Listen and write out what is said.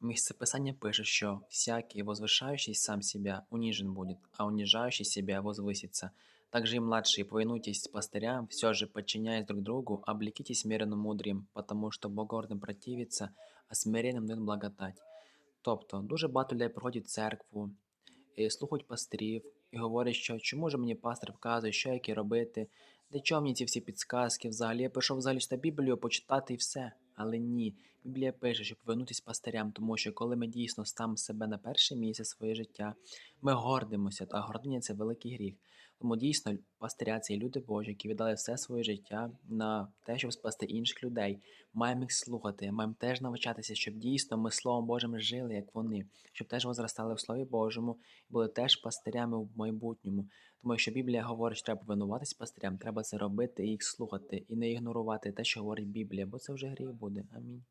Місце писання пише, що всякий, возвышающий сам себя, унижен будет, а унижающий себя возвысится. Также и младшие, повинуйтесь пастырям, все же, подчиняясь друг другу, облекитесь меренно мудрым, потому що богордим противиться, а смиренним дает благодать. Тобто, дуже багато людей приходять в церкву, і слухають пастирів, і говорять, що чому ж мені пастир вказує, що яке робити, для чого мені ці всі підсказки взагалі. Я прийшов взагалі читати Біблію, почитати і все. Але ні, Біблія пише, щоб повернутися пастирям, тому що коли ми дійсно ставимо себе на перше місце своє життя, ми гордимося, а гординя це великий гріх. Тому дійсно пастиря це люди Божі, які віддали все своє життя на те, щоб спасти інших людей. Маємо їх слухати, маємо теж навчатися, щоб дійсно ми Словом Божим жили, як вони, щоб теж возростали в Слові Божому і були теж пастирями в майбутньому. Тому якщо Біблія говорить, що треба повинуватись пастирям, треба це робити і їх слухати, і не ігнорувати те, що говорить Біблія, бо це вже гріх буде. Amém.